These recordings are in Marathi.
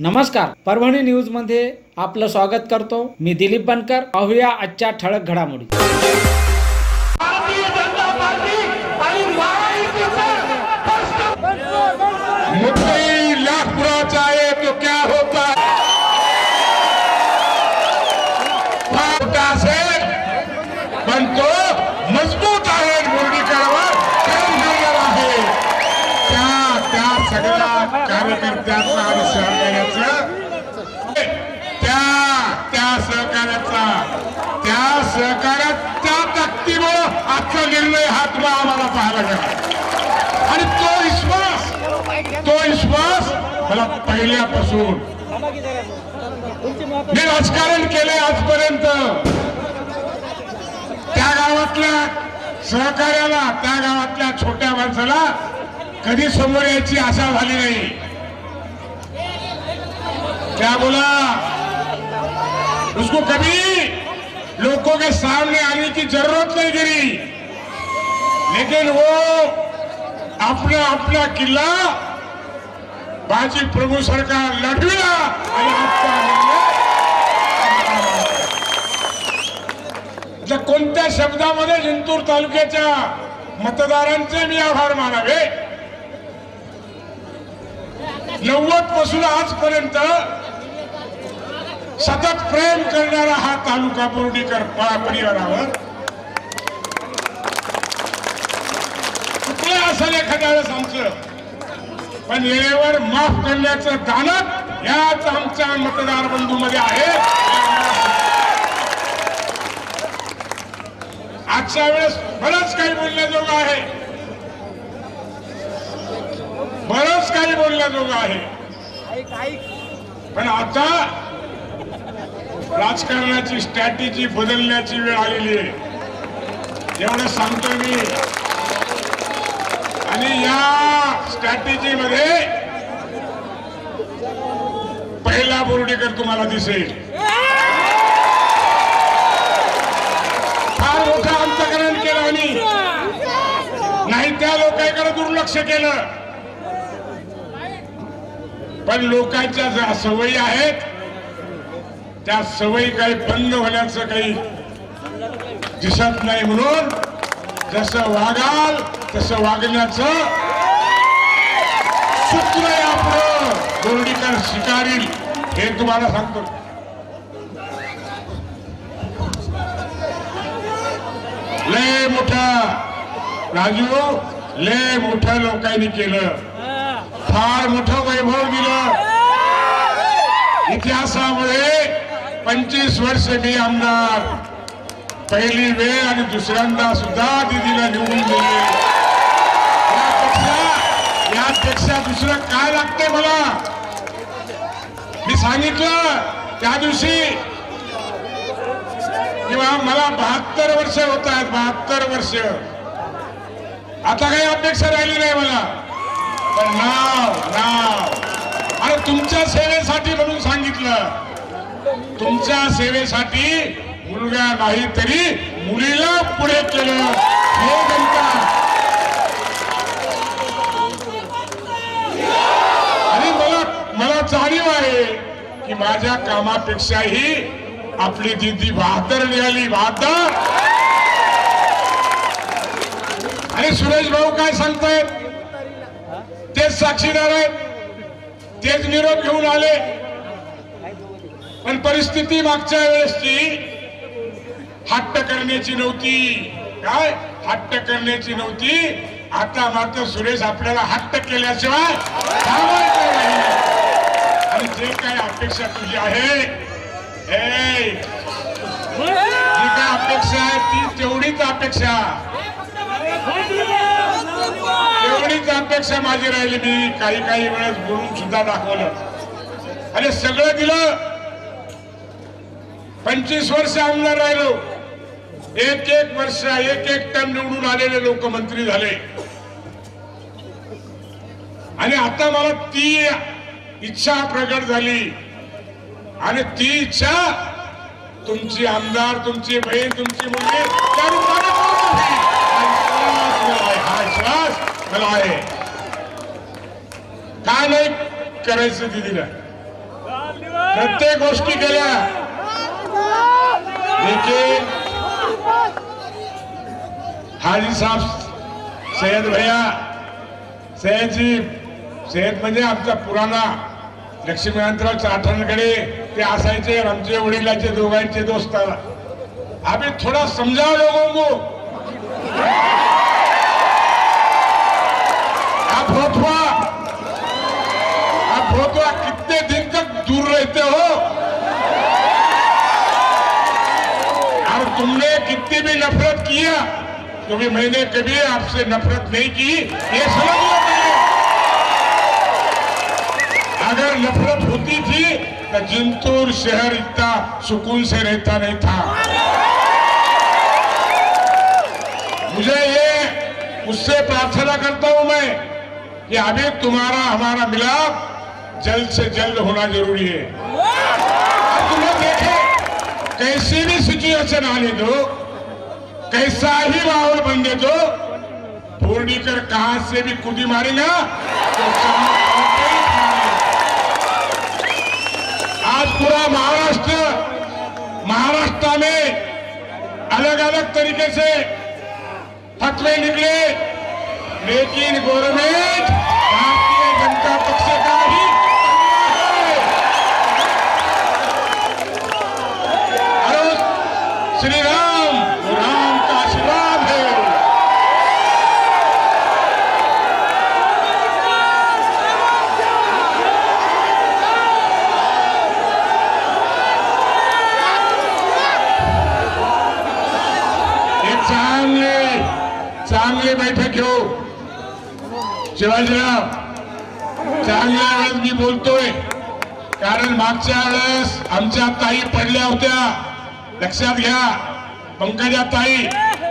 नमस्कार परभणी न्यूजमध्ये आपलं स्वागत करतो मी दिलीप बनकर. पाहूया आजच्या ठळक घडामोडी. महाराजांना आणि तो विश्वास तो विश्वास मला पहिल्यापासून. मी राजकारण केले आजपर्यंत. त्या गावातल्या सहकार्याला त्या गावातल्या छोट्या माणसाला कधी समोर यायची आशा झाली नाही. क्या बोला? उसको कभी लोगों के सामने आने की जरूरत नहीं गिरी. लेकिन वो अपना अपना किल्ला बाजी प्रभू सरकार लढविला आणि आजचा कोणत्या शब्दामध्ये जिंतूर तालुक्याच्या मतदारांचे मी आभार मानावे नव्वदपासून आजपर्यंत सतत प्रेम करणारा हा तालुका बोर्डीकर परिवारावर असेल एखाद्या वेळेस आमचं. पण वेळेवर माफ करण्याचं दानत याच आमच्या मतदार बंधूमध्ये आहे. आजच्या वेळेस बरंच काही बोलण्याजोगं आहे. बरंच काही बोलण्याजोगं आहे. पण आता राजकारणाची स्ट्रॅटेजी बदलण्याची वेळ आलेली आहे. एवढं सांगतो मी. आणि या स्ट्रॅटेजी मध्ये पहिला बोर्डीकर तुम्हाला दिसेल. फार मोठं अंतकरण केलं आणि नाही त्या लोकांकडे दुर्लक्ष केलं. पण लोकांच्या ज्या सवयी आहेत त्या सवयी काही बंद होण्याचं काही दिसत नाही म्हणून जसं वागाल तसं वागण्याचं सूत्र आहे आपलं. बोर्डीकर स्वीकारील हे तुम्हाला सांगतो. लय मोठ्या राजू लय मोठ्या लोकांनी केलं. फार मोठं वैभव दिलं. इतिहासामध्ये पंचवीस वर्ष मी आमदार. पहिली वेळ आणि दुसऱ्यांदा सुद्धा दिदीला निवडून दिली. त्यापेक्षा दुसरं काय लागतंय मला? मी सांगितलं त्या दिवशी किंवा मला बहात्तर वर्ष होत आहेत बहात्तर वर्ष. आता काही अपेक्षा राहिली नाही मला. पण नाव नाव. अरे तुमच्या सेवेसाठी म्हणून सांगितलं. तुमच्या सेवेसाठी मुलगा नाही तरी मुलीला पुढे केलं. हे जनता आणि मला मला जाणीव आहे की माझ्या कामापेक्षाही आपली दिदी बहादर निघाली बहादर. आणि सुरेश भाऊ काय सांगतायत? तेच साक्षीदार आहेत तेच निरोप घेऊन आले. पण परिस्थिती मागच्या वेळेसची हट्ट करण्याची नव्हती. काय? हट्ट करण्याची नव्हती. आता मात्र सुरेश आपल्याला हट्ट केल्याशिवाय आणि जे काय अपेक्षा तुझी आहे जी काय अपेक्षा आहे ती तेवढीच अपेक्षा. तेवढीच अपेक्षा माझी राहिली मी काही काही वेळेस बोलून सुद्धा दाखवलं. आणि सगळं दिलं. पंचवीस वर्ष आमदार राहिलो. एक एक वर्ष एक एक टर्म निवडून आलेले लोकमंत्री झाले. आणि आता मला ती इच्छा प्रकट झाली. आणि ती इच्छा तुमची आमदार तुमची बहीण तुमची मुलगी त्या रूपाने हा विश्वास मला आहे, काय नाही करायचं दिदीला. प्रत्येक गोष्टी केल्या. लेकिन हाजी साहेब सैयद भैया सैयद जी म्हणजे आमचा पुराणा. लक्ष्मीकांतराव चाठणकडे ते असायचे आमचे वडिलाचे दोघांचे दोस्त. अभी थोड़ा समझाओ लोगों को आप आप कितने दिन तक दूर रहते हो? और तुमने कितनी भी नफरत किया क्योंकि मैंने कभी आपसे नफरत नहीं की ये समझ लो। नफरत होती थी जिंतूर शहर इतना सुकून से रहता नहीं था। मुझे ये, उससे प्रार्थना करता हूँ मैं कि अभी तुम्हारा, हमारा मिलाप जल्द से जल्द होना ज़रूरी है। अब तुम्हें देखे, कैसी भी सिचुएशन आने दो, कैसा ही माहौल बनने दो पूर्णिकर कहाँ से भी कूदी मारेगा तो आज पूरा महाराष्ट्र. महाराष्ट्र में अलग अलग तरीके से फतवे निकले लेकिन गवर्नमेंट चांगले चांगली बैठक घेऊ. शिवाजीराव चांगल्या वेळेस मी बोलतोय. कारण मागच्या वेळेस आमच्या ताई पडल्या होत्या. लक्षात घ्या पंकजा ताई.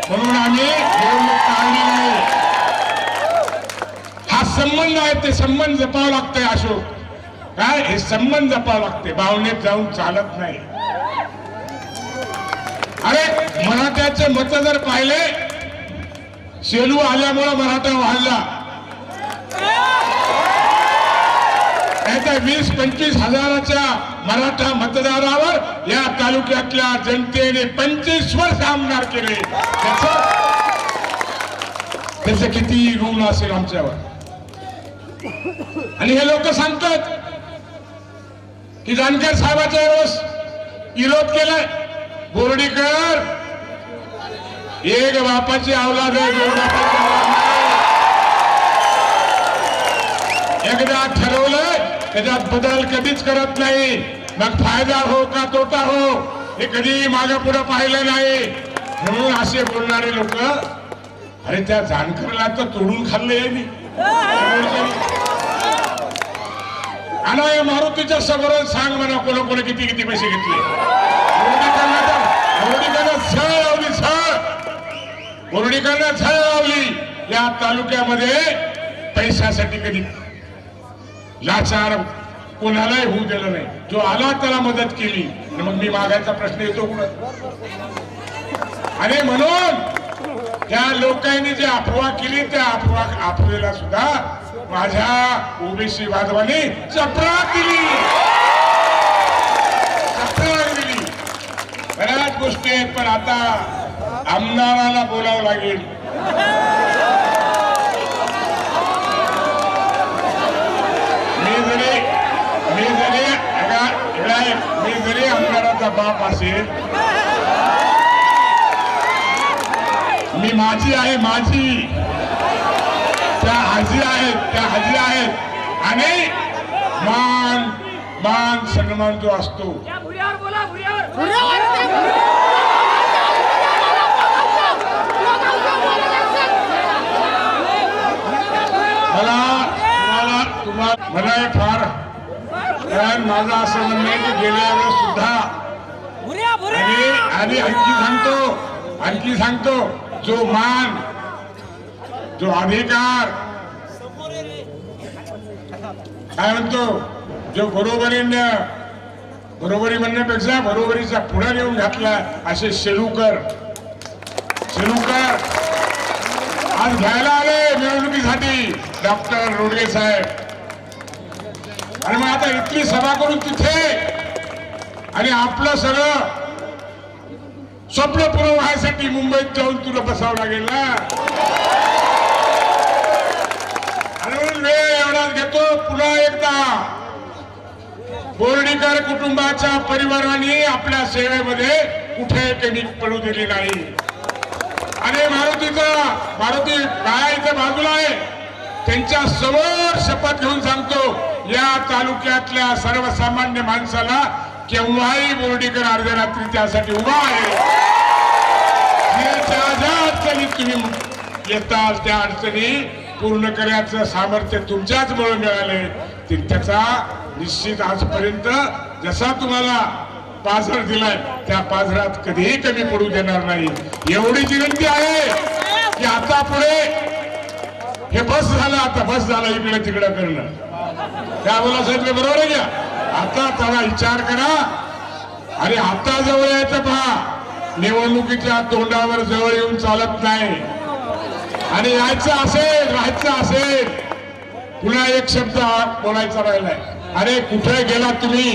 म्हणून आम्ही निवडणूक नाही. हा संबंध आहे ते संबंध जपावं लागतंय अशोक. काय? हे संबंध जपावं लागते भावनेत जाऊन चालत नाही. अरे मराठ्याचे मत जर पाहिले शेलू आल्यामुळं मराठा वाढला. वीस पंचवीस हजाराच्या मराठा मतदारावर या तालुक्यातल्या जनतेने पंचवीस वर्ष आमदार केले. त्याच किती ऋण असेल आमच्यावर? आणि हे लोक सांगतात की जानकर साहेबाच्या वेळेस विरोध केलाय. बोर्डीकर! एक बापाची औलाद आहे दोन बापाची एकदा ठरवलंय त्याच्यात बदल कधीच करत नाही. मग फायदा हो का तोटा हो हे कधी मागे पुढे पाहिलं नाही. म्हणून असे बोलणारे लोक अरे त्या जानकरला तर तोडून खाल्ले मी. आणि या मारुतीच्या समोर सांग म्हणा कोण कोण किती किती पैसे घेतले. बोर्डीकरला छळ लावली छळ बोर्डीकरला छळ लावली. या तालुक्यामध्ये पैशासाठी कधी लाचार कोणालाही होऊ दिलं नाही. जो आला त्याला मदत केली. आणि मग मी मागायचा प्रश्न येतो कुठं? आणि म्हणून त्या लोकांनी जे अफवा केली त्या अफवा अफवेला सुद्धा माझ्या ओबीसी बांधवांनी चपराक दिली. गोष्टी आहेत पण आता आमदाराला बोलावं लागेल. मी जरी मी जरी मी जरी आमदाराचा बाप असेल मी माझी आहे माझी. त्या हाजी आहेत त्या हाजी आहेत. आणि मान मान सन्मान जो असतो भुऱ्यावर बोला भुऱ्यावर मला तुम्हाला तुम्हाला मला हे फार कारण माझं असं म्हणणं आहे की गेल्या वेळेस सुद्धा आणि आणि आणखी सांगतो आणखी सांगतो जो मान जो अधिकार काय म्हणतो जो बरोबरीनं बरोबरी म्हणण्यापेक्षा बरोबरीचा पुढा नेऊन घातला असे शेलूकर शेलूकर आज घ्यायला आले निवडणुकीसाठी डॉक्टर रोडगे साहेब. आणि मग आता इथली सभा करून तिथे आणि आपलं सगळं स्वप्न पूर्ण व्हायसाठी मुंबईत जाऊन तुला बसावं लागेल ना? आणि म्हणून वेळ एवढाच घेतो. पुन्हा एकदा. बोर्डीकर कुटुंबाच्या परिवाराने आपल्या सेवेमध्ये कुठे कमी पडू दिली नाही. आणि मारुतीचा मारुती काय इथे बाजूला आहे. त्यांच्यासमोर शपथ घेऊन सांगतो या तालुक्यातल्या सर्वसामान्य माणसाला केव्हाही बोर्डीकर अर्ध्या रात्री त्यासाठी उभा आहे. ज्या तुम्ही येताल त्या अडचणी पूर्ण करायचं सामर्थ्य तुमच्याच मुळे मिळाले त्याचा निश्चित आजपर्यंत जसा तुम्हाला पाझर दिलाय त्या पाझरात कधीही कमी पडू देणार नाही. एवढी विनंती आहे की आता पुढे हे बस झालं आता बस झालं इकडे तिकडे करणं. त्या बोला सांगितलं बरोबर आहे का? आता त्याला विचार करा. आणि आता जवळ यायचं पहा. निवडणुकीच्या तोंडावर जवळ येऊन चालत नाही. आणि यायचं असेल राहायचं असेल पुन्हा एक शब्द बोलायचा राहिलाय. अरे कुठे गेलात तुम्ही?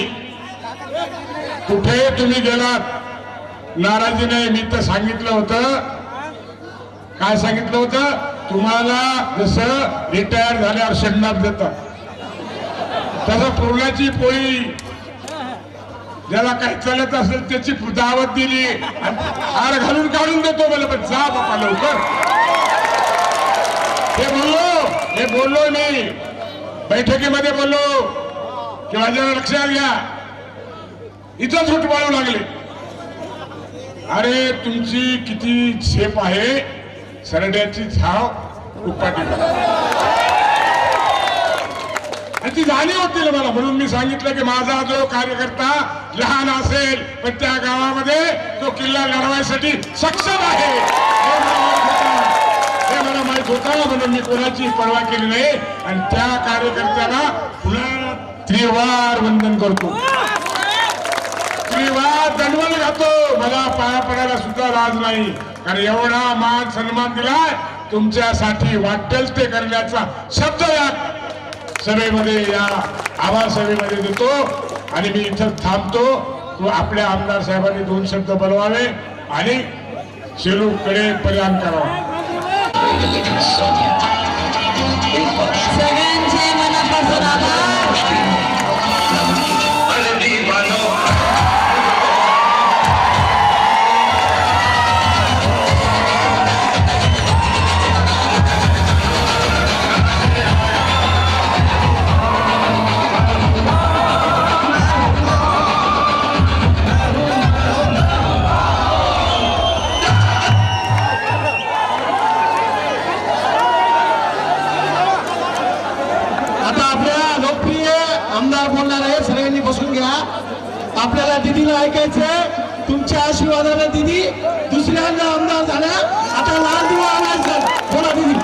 कुठे तुम्ही गेलात? नाराजी नाही मी तर सांगितलं होतं. काय सांगितलं होतं? तुम्हाला जसं रिटायर झाल्यावर शंडात देतात. तसं पुरण्याची पोळी. ज्याला काही चालत असेल त्याची दावत दिली. आर हार घालून काढून देतो मला पण जा बापा लवकर. हे बोललो हे बोललो मी बैठकीमध्ये बोललो. की माझ्या लक्षात घ्या. इथं उठवाळू लागले. अरे तुमची किती झेप आहे. सरड्याची झाव उपाटी आणि ती जाणीव होती ना मला. म्हणून मी सांगितलं की माझा जो कार्यकर्ता लहान असेल पण त्या गावामध्ये तो किल्ला लढवायसाठी सक्षम आहे. हे मला माहीत होता. म्हणून मी कोणाची पर्वा केली नाही. आणि त्या कार्यकर्त्याला पुन्हा त्रिवार वंदन करतो. त्रिवार दंडवल घातो मला पाया पडायला सुद्धा लाज नाही. कारण एवढा मान सन्मान दिलाय तुमच्यासाठी वाटेल ते करण्याचा शब्द या सभेमध्ये या आवाज सभेमध्ये देतो. आणि मी इथं थांबतो. तो आपल्या आमदार साहेबांनी दोन शब्द बनवावे आणि शेलूकडे परिणाम करावा. आपल्याला दिदीला ऐकायचं तुमच्या आशीर्वादाने दिदी दुसऱ्यांदा आमदार झाल्या आता लाल दिवा आणायचं बोला दिदी.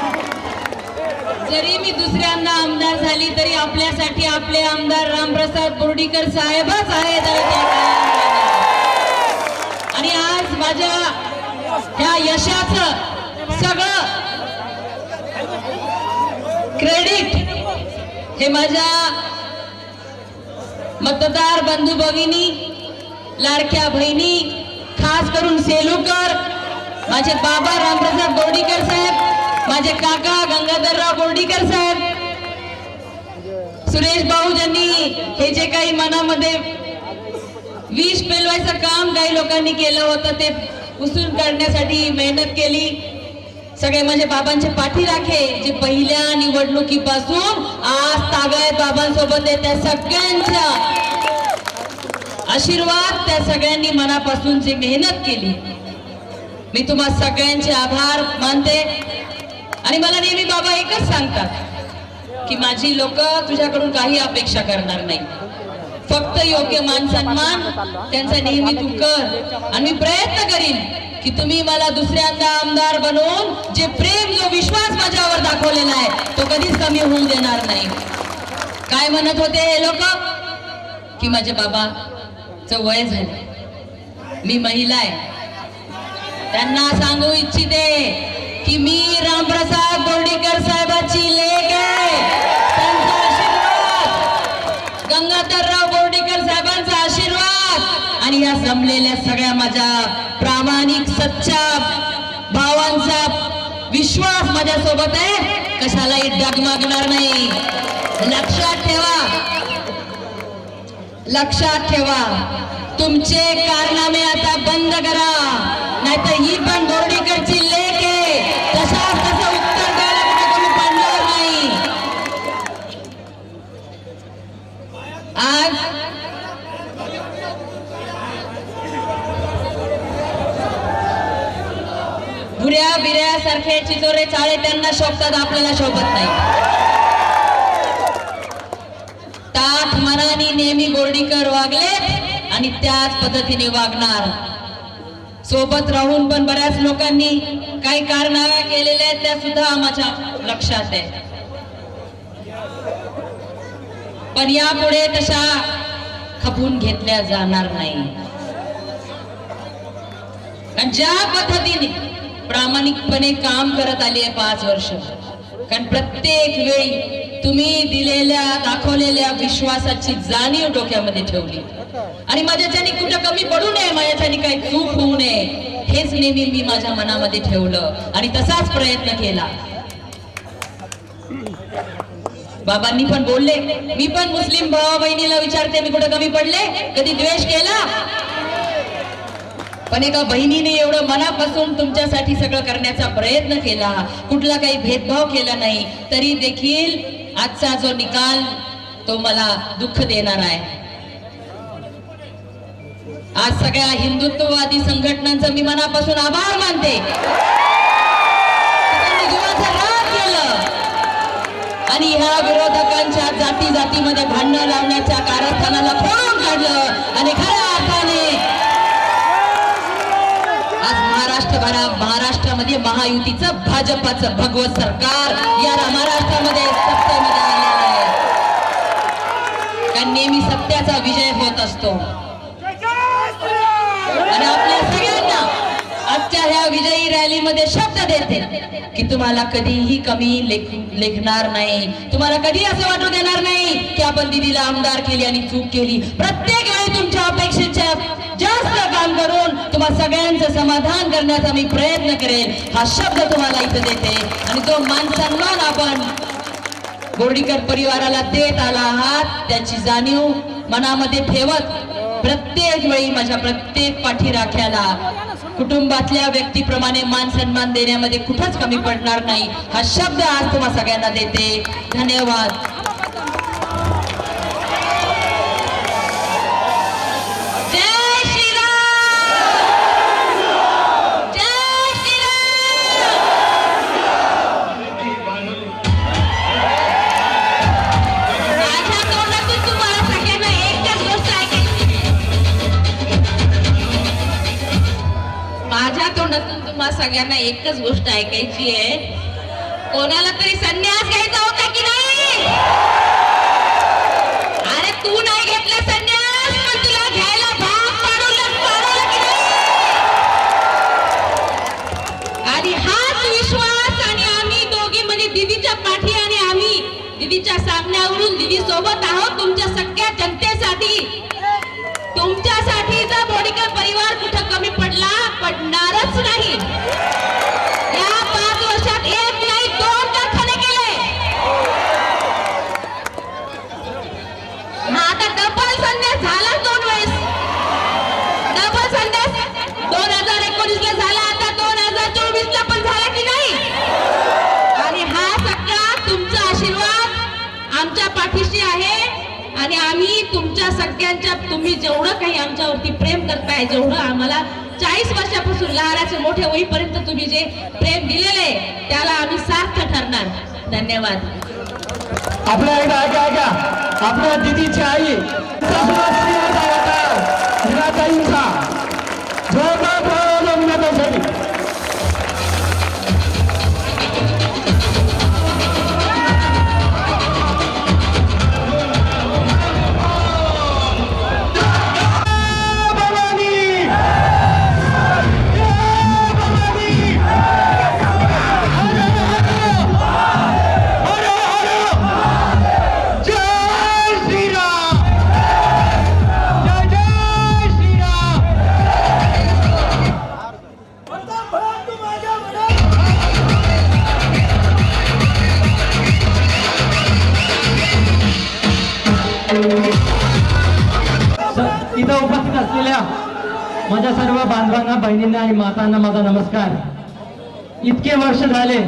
जरी मी दुसऱ्यांदा आमदार झाली तरी आपल्यासाठी आपले आमदार रामप्रसाद बोर्डीकर साहेबच आहेत आणि आणि आज माझ्या ह्या यशाचं सगळं क्रेडिट हे माझ्या मतदार बंधू भगिनी लाडक्या बहिणी खास करून सेलूकर माझे बाबा रामप्रसाद बोर्डीकर साहेब माझे काका गंगाधरराव बोर्डीकर साहेब सुरेश भाऊ ज्यांनी हे जे काही मनामध्ये विष पेलवायचं काम काही लोकांनी केलं होतं ते पुसून काढण्यासाठी मेहनत केली. सगळे म्हणजे बाबांचे पाठी राखे जे पहिल्या निवडणुकीपासून आज ताब्यात बाबांसोबत आहे त्या सगळ्यांच्या. आशीर्वाद त्या सगळ्यांनी मनापासून जी मेहनत केली. मी तुम्हा सगळ्यांचे आभार मानते. आणि मला नेहमी बाबा एकच सांगतात की माझी लोक तुझ्याकडून काही अपेक्षा करणार नाही. फक्त योग्य मान सन्मान त्यांचा नेहमी तू कर आणि मी प्रयत्न करीन की तुम्ही मला दुसऱ्यांदा आमदार बनवून जे प्रेम जो विश्वास माझ्यावर दाखवलेला आहे तो कधीच कमी होऊ देणार नाही. काय म्हणत होते हे लोक? की माझे च वय झालं. मी महिला आहे. त्यांना सांगू इच्छिते की मी रामप्रसाद बोर्डीकर साहेबाची लेख आहे. त्यांचा आशीर्वाद. या जमलेल्या सगळ्या माझ्या प्रामाणिक सच्चा भावांचा विश्वास माझ्या सोबत आहे. कशालाही डगमगणार नाही. लक्षात ठेवा. लक्षात ठेवा. तुमचे कारनामे आता बंद करा. नाहीतर ही पण बोर्डीकडची लेख आहे तशाच तसं उत्तर द्यायला कुठे कमी पडणार नाही आज भुऱ्या बिऱ्या सारखे चिचोरे चाळे त्यांना शोभतात आपल्याला शोभत नाही. ताठ मनाने नेहमी गोर्डीकर वागले आणि त्याच पद्धतीने वागणार. सोबत राहून पण बऱ्याच लोकांनी काही कारनाव्या केलेल्या आहेत त्या सुद्धा माझ्या लक्षात आहे पण यापुढे तशा खपून घेतल्या जाणार नाही. ज्या पद्धतीने प्रामाणिकपणे काम करत आली आहे पाच वर्ष. कारण प्रत्येक वेळी तुम्ही दिलेल्या दाखवलेल्या विश्वासाची जाणीव डोक्यामध्ये ठेवली. आणि माझ्याच्याने कुठं कमी पडू नये माझ्याच्याने काही चूक होऊ नये हेच नेहमी मी माझ्या मनामध्ये ठेवलं आणि तसाच प्रयत्न केला. बाबांनी पण बोलले मी पण मुस्लिम भावा बहिणीला विचारते मी कुठं कमी पडले? कधी द्वेष केला? पण एका बहिणीने एवढं मनापासून तुमच्यासाठी सगळं करण्याचा प्रयत्न केला. कुठला काही भेदभाव केला नाही. तरी देखील आजचा जो निकाल तो मला दुःख देणार आहे. आज सगळ्या हिंदुत्ववादी संघटनांचा मी मनापासून आभार मानते. आणि ह्या विरोधकांच्या जाती जातीमध्ये भांडण लावण्याच्या कारस्थानाला फोडून काढलं. आणि खरं महाराष्ट्रभरा महाराष्ट्रामध्ये महायुतीचं भाजपाचं भगवत सरकार. या महाराष्ट्रामध्ये सत्तेमध्ये आलेलं आहे. कारण नेहमी सत्याचा विजय होत असतो आणि आपल्या सगळ्यांना आजच्या ह्या विजयी रॅलीमध्ये शब्द देते की तुम्हाला कधीही कमी लेख लेखणार नाही. तुम्हाला कधी असं वाटू देणार नाही की आपण दिदीला आमदार केली आणि चूक केली. प्रत्येक वेळी तुमच्या अपेक्षेच्या जास्त काम करून तुम्हा सगळ्यांचं समाधान करण्याचा मी प्रयत्न करेन. हा शब्द तुम्हाला इथं देते. आणि तो मान सन्मान आपण गोर्डीकर परिवाराला देत आला आहात त्याची जाणीव मनामध्ये ठेवत प्रत्येक वेळी माझ्या प्रत्येक पाठीराख्याला कुटुंबातल्या व्यक्तीप्रमाणे मान सन्मान देण्यामध्ये कुठंच कमी पडणार नाही. हा शब्द आज तुम्हा सगळ्यांना देते. धन्यवाद. सगळ्यांना एकच गोष्ट ऐकायची आहे. कोणाला तरी संन्यास घ्यायचा होता की नाही? अरे तू नाही घेतला संन्यास पण तुला घ्यायला भाग पाडवलं की नाही? आणि हाच विश्वास आणि आम्ही दोघी म्हणजे दिदीच्या पाठी आणि आम्ही दिदीच्या सामन्यावरून दिदी सोबत आहोत तुमच्या सगळ्या जनतेसाठी. तुमच्या सगळ्यांच्या तुम्ही जेवढं काही आमच्यावरती प्रेम करताय जेवढं आम्हाला चाळीस वर्षापासून लहानाचे मोठे होईपर्यंत तुम्ही जे प्रेम दिलेले आहे, त्याला आम्ही सार्थ ठरणार. धन्यवाद. आपल्या एकदा ऐका ऐका. आपल्या दिदीची आई हिराताईंचा जोरदार सर्व बहिणींना आणि मातांना माझा नमस्कार. इतके वर्ष झाले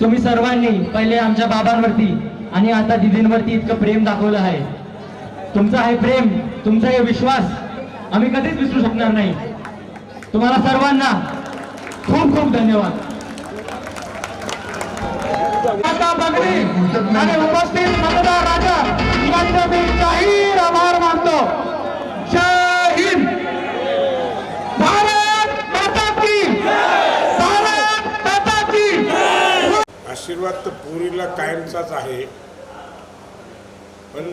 तुम्ही सर्वांनी पहिले आमच्या बाबांवरती आणि आता दिदींवरती इतकं प्रेम दाखवलं आहे. तुमचं हे प्रेम तुमचा हे विश्वास. आम्ही कधीच विसरू शकणार नाही. तुम्हाला सर्वांना खूप खूप धन्यवाद. आता बघणी आणि उपस्थित मतदार राजा. कायमचाच आहे. पण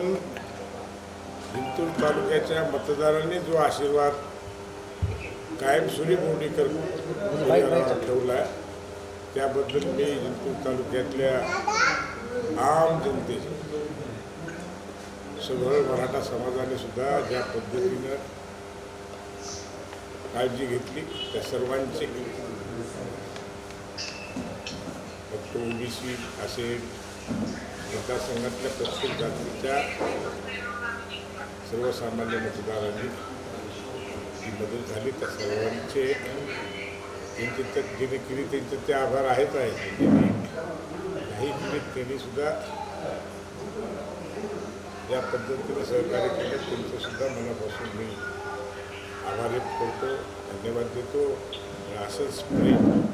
जिंतूर तालुक्याच्या मतदारांनी जो आशीर्वाद कायम बोर्डीकर ठेवला त्याबद्दल मी जिंतूर तालुक्यातल्या आम जनतेचे सगळं मराठा समाजाने सुद्धा ज्या पद्धतीनं काळजी घेतली त्या सर्वांची मग तो ओबीसी असेल मतदारसंघातल्या प्रत्येक जातीच्या सर्वसामान्य मतदारांनी जी मदत झाली. त्या सर्वांचे त्यांचे तर ज्यांनी केली त्यांचे ते आभार आहेत आहे. नाही केले त्यांनी सुद्धा ज्या पद्धतीने सहकार्य केलं. त्यांचं सुद्धा मनापासून मी आभार व्यक्त करतो धन्यवाद देतो. असंच प्रेम